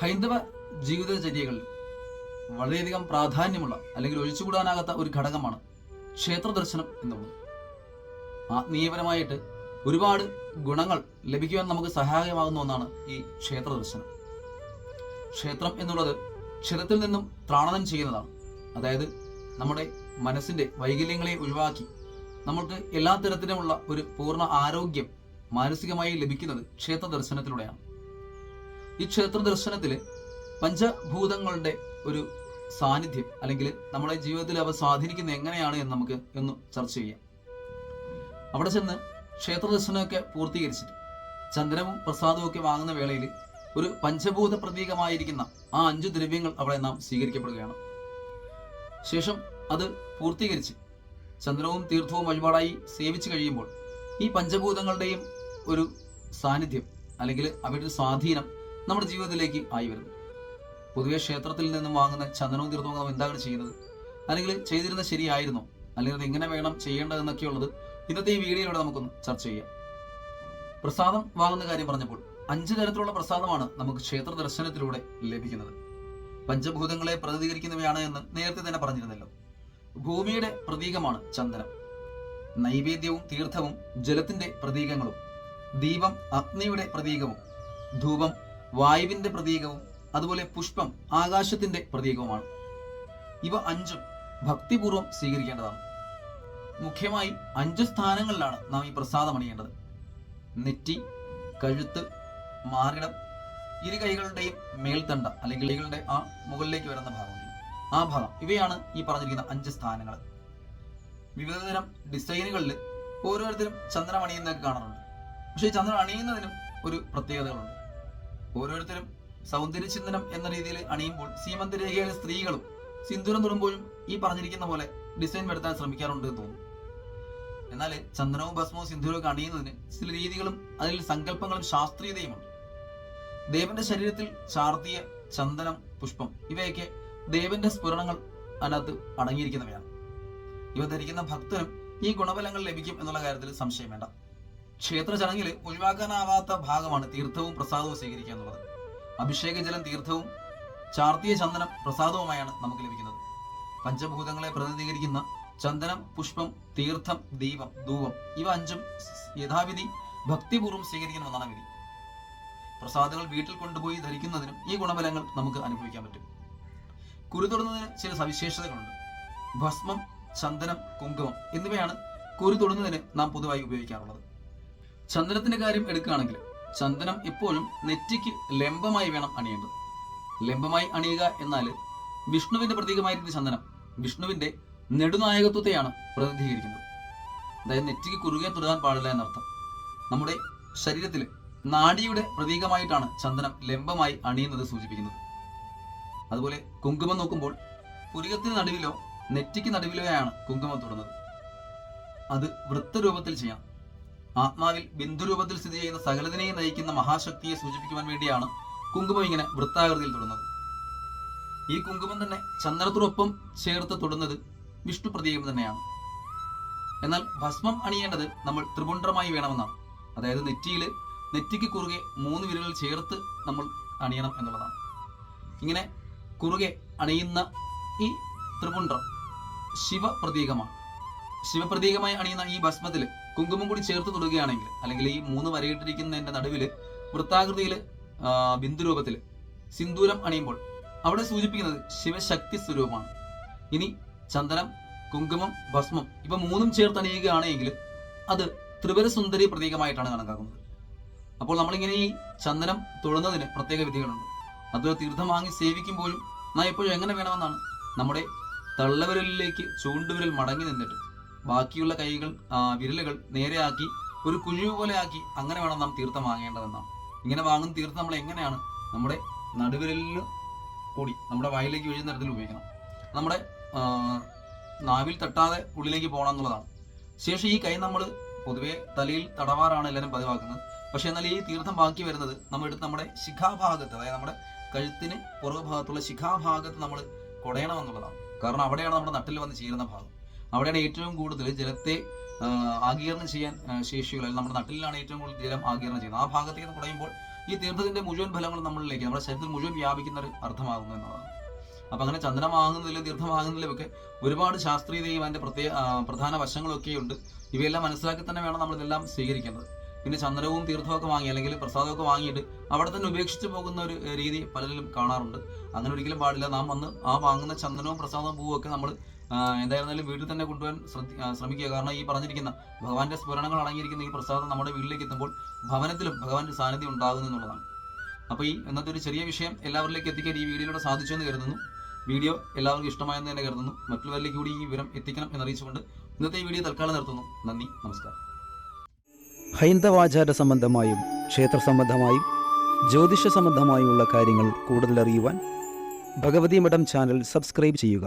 ഹൈന്ദവ ജീവിതചര്യകളിൽ വളരെയധികം പ്രാധാന്യമുള്ള അല്ലെങ്കിൽ ഒഴിച്ചുകൂടാനാകാത്ത ഒരു ഘടകമാണ് ക്ഷേത്ര ദർശനം എന്നുള്ളത്. ആത്മീയപരമായിട്ട് ഒരുപാട് ഗുണങ്ങൾ ലഭിക്കുവാൻ നമുക്ക് സഹായകമാകുന്ന ഒന്നാണ് ഈ ക്ഷേത്ര ദർശനം. ക്ഷേത്രം എന്നുള്ളത് ക്ഷരത്തിൽ നിന്നും ത്രാണനം ചെയ്യുന്നതാണ്. അതായത് നമ്മുടെ മനസ്സിന്റെ വൈകല്യങ്ങളെ ഒഴിവാക്കി നമ്മൾക്ക് എല്ലാ തരത്തിലുമുള്ള ഒരു പൂർണ ആരോഗ്യം മാനസികമായി ലഭിക്കുന്നത് ക്ഷേത്ര ദർശനത്തിലൂടെയാണ്. ഈ ക്ഷേത്ര ദർശനത്തിൽ പഞ്ചഭൂതങ്ങളുടെ ഒരു സാന്നിധ്യം അല്ലെങ്കിൽ നമ്മുടെ ജീവിതത്തിൽ അവ സ്വാധീനിക്കുന്നത് എങ്ങനെയാണ് എന്ന് നമുക്ക് ഒന്ന് ചർച്ച ചെയ്യാം. അവിടെ ചെന്ന് ക്ഷേത്ര ദർശനമൊക്കെ പൂർത്തീകരിച്ചിട്ട് ചന്ദനവും പ്രസാദവും ഒക്കെ വാങ്ങുന്ന വേളയിൽ ഒരു പഞ്ചഭൂത പ്രതീകമായിരിക്കുന്ന ആ അഞ്ചു ദ്രവ്യങ്ങൾ അവിടെ നാം സ്വീകരിക്കപ്പെടുകയാണ്. ശേഷം അത് പൂർത്തീകരിച്ച് ചന്ദ്രവും തീർത്ഥവും വഴിപാടായി സേവിച്ചു കഴിയുമ്പോൾ ഈ പഞ്ചഭൂതങ്ങളുടെയും ഒരു സാന്നിധ്യം അല്ലെങ്കിൽ അവരുടെ സ്വാധീനം നമ്മുടെ ജീവിതത്തിലേക്ക് ആയി വരുന്നു. പൊതുവെ ക്ഷേത്രത്തിൽ നിന്നും വാങ്ങുന്ന ചന്ദനവും തീർത്ഥവും നാം എന്താണ് ചെയ്യുന്നത്? അല്ലെങ്കിൽ ചെയ്തിരുന്നത് ശരിയായിരുന്നോ? അല്ലെങ്കിൽ അത് എങ്ങനെ വേണം ചെയ്യേണ്ടതെന്നൊക്കെയുള്ളത് ഇന്നത്തെ ഈ വീഡിയോയിലൂടെ നമുക്കൊന്ന് ചർച്ച ചെയ്യാം. പ്രസാദം വാങ്ങുന്ന കാര്യം പറഞ്ഞപ്പോൾ അഞ്ച് തരത്തിലുള്ള പ്രസാദമാണ് നമുക്ക് ക്ഷേത്ര ദർശനത്തിലൂടെ ലഭിക്കുന്നത്. പഞ്ചഭൂതങ്ങളെ പ്രതിനിധീകരിക്കുന്നവയാണ് എന്ന് നേരത്തെ തന്നെ പറഞ്ഞിരുന്നല്ലോ. ഭൂമിയുടെ പ്രതീകമാണ് ചന്ദനം. നൈവേദ്യവും തീർത്ഥവും ജലത്തിന്റെ പ്രതീകങ്ങളും ദീപം അഗ്നിയുടെ പ്രതീകവും ധൂപം വായുവിന്റെ പ്രതീകവും അതുപോലെ പുഷ്പം ആകാശത്തിന്റെ പ്രതീകവുമാണ്. ഇവ അഞ്ചും ഭക്തിപൂർവം സ്വീകരിക്കേണ്ടതാണ്. മുഖ്യമായി അഞ്ച് സ്ഥാനങ്ങളിലാണ് നാം ഈ പ്രസാദം അണിയേണ്ടത്. നെറ്റി കഴുത്ത് മാറിടം ഇരു കൈകളുടെയും മേൽത്തണ്ട അല്ലെങ്കിൽ കൈകളുടെ ആ മുകളിലേക്ക് വരുന്ന ഭാഗമുണ്ട് ആ ഭാഗം. ഇവയാണ് ഈ പറഞ്ഞിരിക്കുന്ന അഞ്ച് സ്ഥാനങ്ങൾ. വിവിധതരം ഡിസൈനുകളിൽ ഓരോരുത്തരും ചന്ദ്രൻ അണിയുന്നതൊക്കെ കാണാറുണ്ട്. പക്ഷേ ചന്ദ്രൻ അണിയുന്നതിനും ഒരു പ്രത്യേകതകളുണ്ട്. ഓരോരുത്തരും സൗന്ദര്യ ചിന്തനം എന്ന രീതിയിൽ അണിയുമ്പോൾ സീമന്തരേഖയിലെ സ്ത്രീകളും സിന്ദൂരം തൊടുമ്പോഴും ഈ പറഞ്ഞിരിക്കുന്ന പോലെ ഡിസൈൻ വരുത്താൻ ശ്രമിക്കാറുണ്ട് എന്ന് തോന്നുന്നു. എന്നാൽ ചന്ദനവും ഭസ്മവും സിന്ദൂരവും അണിയുന്നതിന് ചില രീതികളും അതിൽ സങ്കല്പങ്ങളും ശാസ്ത്രീയതയുമുണ്ട്. ദേവന്റെ ശരീരത്തിൽ ചാർത്തിയ ചന്ദനം പുഷ്പം ഇവയൊക്കെ ദേവന്റെ സ്ഫുരണങ്ങൾ അതിനകത്ത് അടങ്ങിയിരിക്കുന്നവയാണ്. ഇവ ധരിക്കുന്ന ഭക്തനും ഈ ഗുണഫലങ്ങൾ ലഭിക്കും എന്നുള്ള കാര്യത്തിൽ സംശയം വേണ്ട. ക്ഷേത്ര ചടങ്ങിൽ ഒഴിവാക്കാനാവാത്ത ഭാഗമാണ് തീർത്ഥവും പ്രസാദവും സ്വീകരിക്കുക എന്നുള്ളത്. അഭിഷേക ജലം തീർത്ഥവും ചാർത്തിയ ചന്ദനം പ്രസാദവുമായാണ് നമുക്ക് ലഭിക്കുന്നത്. പഞ്ചഭൂതങ്ങളെ പ്രതിനിധീകരിക്കുന്ന ചന്ദനം പുഷ്പം തീർത്ഥം ദീപം ധൂപം ഇവ അഞ്ചും യഥാവിധി ഭക്തിപൂർവം സ്വീകരിക്കണമെന്നാണ് വിധി. പ്രസാദങ്ങൾ വീട്ടിൽ കൊണ്ടുപോയി ധരിക്കുന്നതിനും ഈ ഗുണഫലങ്ങൾ നമുക്ക് അനുഭവിക്കാൻ പറ്റും. കുരു തൊടുന്നതിന് ചില സവിശേഷതകളുണ്ട്. ഭസ്മം ചന്ദനം കുങ്കുമം എന്നിവയാണ് കുരു തൊടുന്നതിന് നാം പൊതുവായി ഉപയോഗിക്കാറുള്ളത്. ചന്ദനത്തിന്റെ കാര്യം എടുക്കുകയാണെങ്കിൽ ചന്ദനം എപ്പോഴും നെറ്റിക്ക് ലംബമായി വേണം അണിയേണ്ടത്. ലംബമായി അണിയുക എന്നാൽ വിഷ്ണുവിന്റെ പ്രതീകമായിരിക്കുന്ന ചന്ദനം വിഷ്ണുവിന്റെ നെടുനായകത്വത്തെയാണ് പ്രതിനിധീകരിക്കുന്നത്. അതായത് നെറ്റിക്ക് കുറുകെ തുടരാൻ പാടില്ല എന്നർത്ഥം. നമ്മുടെ ശരീരത്തിൽ നാടിയുടെ പ്രതീകമായിട്ടാണ് ചന്ദനം ലംബമായി അണിയുന്നത് സൂചിപ്പിക്കുന്നത്. അതുപോലെ കുങ്കുമം നോക്കുമ്പോൾ പുരികത്തിന് നടുവിലോ നെറ്റിക്ക് നടുവിലോയാണ് കുങ്കുമം തൊടുന്നത്. അത് വൃത്തരൂപത്തിൽ ചെയ്യാം. ആത്മാവിൽ ബിന്ദുരൂപത്തിൽ സ്ഥിതി ചെയ്യുന്ന സകലതിനെയും നയിക്കുന്ന മഹാശക്തിയെ സൂചിപ്പിക്കുവാൻ വേണ്ടിയാണ് കുങ്കുമം ഇങ്ങനെ വൃത്താകൃതിയിൽ തൊടുന്നത്. ഈ കുങ്കുമം തന്നെ ചന്ദ്രത്തോടൊപ്പം ചേർത്ത് തൊടുന്നത് വിഷ്ണു പ്രതീകം തന്നെയാണ്. എന്നാൽ ഭസ്മം അണിയേണ്ടത് നമ്മൾ ത്രിപുണ്ഡ്രമായി വേണമെന്നാണ്. അതായത് നെറ്റിയിൽ നെറ്റിക്ക് കുറുകെ മൂന്ന് വിരലുകൾ ചേർത്ത് നമ്മൾ അണിയണം എന്നുള്ളതാണ്. ഇങ്ങനെ കുറുകെ അണിയുന്ന ഈ ത്രിപുണ്ഡ്രം ശിവപ്രതീകമാണ്. ശിവപ്രതീകമായി അണിയുന്ന ഈ ഭസ്മത്തിൽ കുങ്കുമം കൂടി ചേർത്ത് തൊടുകയാണെങ്കിൽ അല്ലെങ്കിൽ ഈ മൂന്ന് വരയിട്ടിരിക്കുന്നതിന്റെ നടുവിൽ വൃത്താകൃതിയിൽ ബിന്ദു രൂപത്തിൽ സിന്ദൂരം അണിയുമ്പോൾ അവിടെ സൂചിപ്പിക്കുന്നത് ശിവശക്തി സ്വരൂപമാണ്. ഇനി ചന്ദനം കുങ്കുമം ഭസ്മം ഇവ മൂന്നും ചേർത്ത് അണിയുകയാണെങ്കിൽ അത് ത്രിപുര സുന്ദരി പ്രതീകമായിട്ടാണ് കണക്കാക്കുന്നത്. അപ്പോൾ നമ്മളിങ്ങനെ ഈ ചന്ദനം തൊഴുന്നതിന് പ്രത്യേക വിധികളുണ്ട്. അത് തീർത്ഥം വാങ്ങി സേവിക്കുമ്പോഴും നാം എപ്പോഴും എങ്ങനെ വേണമെന്നാണ് നമ്മുടെ തള്ളവിരലിലേക്ക് ചൂണ്ടുവിരൽ മടങ്ങി നിന്നിട്ട് ബാക്കിയുള്ള കൈകൾ വിരലുകൾ നേരെയാക്കി ഒരു കുഴിവ് പോലെ ആക്കി അങ്ങനെ വേണം നാം തീർത്ഥം വാങ്ങേണ്ടതെന്നാണ്. ഇങ്ങനെ വാങ്ങുന്ന തീർത്ഥം നമ്മൾ എങ്ങനെയാണ് നമ്മുടെ നടുവിരലിൽ കൂടി നമ്മുടെ വായിലേക്ക് വീഴുന്ന തരത്തിൽ ഉപയോഗിക്കണം. നമ്മുടെ നാവിൽ തട്ടാതെ ഉള്ളിലേക്ക് പോകണം എന്നുള്ളതാണ്. ശേഷം ഈ കൈ നമ്മൾ പൊതുവെ തലയിൽ തടവാറാണ് എല്ലാവരും പതിവാക്കുന്നത്. പക്ഷെ എന്നാൽ ഈ തീർത്ഥം ബാക്കി വരുന്നത് നമ്മൾ എടുത്ത് നമ്മുടെ ശിഖാഭാഗത്ത് അതായത് നമ്മുടെ കഴുത്തിന് പുറകു ഭാഗത്തുള്ള ശിഖാഭാഗത്ത് നമ്മൾ കൊടയണം എന്നുള്ളതാണ്. കാരണം അവിടെയാണ് നമ്മുടെ നട്ടിൽ വന്ന് ചേരുന്ന ഭാഗം. അവിടെയാണ് ഏറ്റവും കൂടുതൽ ജലത്തെ ആഗീരണം ചെയ്യാൻ ശേഷികൾ അല്ലെങ്കിൽ നമ്മുടെ നട്ടിലാണ് ഏറ്റവും കൂടുതൽ ജലം ആഗീരണം ചെയ്യുന്നത്. ആ ഭാഗത്തേക്ക് എന്ന് പറയുമ്പോൾ ഈ തീർത്ഥത്തിന്റെ മുഴുവൻ ഫലങ്ങൾ നമ്മളിലേക്ക് നമ്മുടെ ശരീരത്തിൽ മുഴുവൻ വ്യാപിക്കുന്ന ഒരു അർത്ഥമാകുന്നു എന്നതാണ്. അപ്പൊ അങ്ങനെ ചന്ദ്രമാകുന്നതിലും തീർത്ഥമാകുന്നതിലും ഒക്കെ ഒരുപാട് ശാസ്ത്രീയതയും അതിന്റെ പ്രത്യേക പ്രധാന വശങ്ങളൊക്കെ ഉണ്ട്. ഇവയെല്ലാം മനസ്സിലാക്കി തന്നെ വേണം നമ്മൾ ഇതെല്ലാം സ്വീകരിക്കേണ്ടത്. പിന്നെ ചന്ദനവും തീർത്ഥവും ഒക്കെ വാങ്ങി അല്ലെങ്കിൽ പ്രസാദമൊക്കെ വാങ്ങിയിട്ട് അവിടെ തന്നെ ഉപേക്ഷിച്ച് പോകുന്ന ഒരു രീതി പലരിലും കാണാറുണ്ട്. അങ്ങനെ ഒരിക്കലും പാടില്ല. നാം വന്ന് ആ വാങ്ങുന്ന ചന്ദനവും പ്രസാദവും പൂവും ഒക്കെ നമ്മൾ എന്തായിരുന്നാലും വീട്ടിൽ തന്നെ കൊണ്ടുപോകാൻ ശ്രമിക്കുക. കാരണം ഈ പറഞ്ഞിരിക്കുന്ന ഭഗവാന്റെ സ്മരണങ്ങൾ അടങ്ങിയിരിക്കുന്ന ഈ പ്രസാദം നമ്മുടെ വീട്ടിലേക്ക് എത്തുമ്പോൾ ഭവനത്തിലും ഭഗവാന്റെ സാന്നിധ്യം ഉണ്ടാകുന്നു എന്നുള്ളതാണ്. അപ്പോൾ ഈ ഇന്നത്തെ ഒരു ചെറിയ വിഷയം എല്ലാവരിലേക്ക് എത്തിക്കാൻ ഈ വീഡിയോയിലൂടെ സാധിച്ചു എന്ന് കരുതുന്നു. വീഡിയോ എല്ലാവർക്കും ഇഷ്ടമായെന്ന് തന്നെ കരുതുന്നു. മറ്റുള്ളവരിലേക്ക് കൂടി ഈ വിവരം എത്തിക്കണം എന്നറിയിച്ചുകൊണ്ട് ഇന്നത്തെ ഈ വീഡിയോ തൽക്കാലം നിർത്തുന്നു. നന്ദി നമസ്കാരം. ഹൈന്ദവാചാര സംബന്ധമായും ക്ഷേത്ര സംബന്ധമായും ജ്യോതിഷ സംബന്ധമായുമുള്ള കാര്യങ്ങൾ കൂടുതൽ അറിയുവാൻ ഭഗവതി മഠം ചാനൽ സബ്സ്ക്രൈബ് ചെയ്യുക.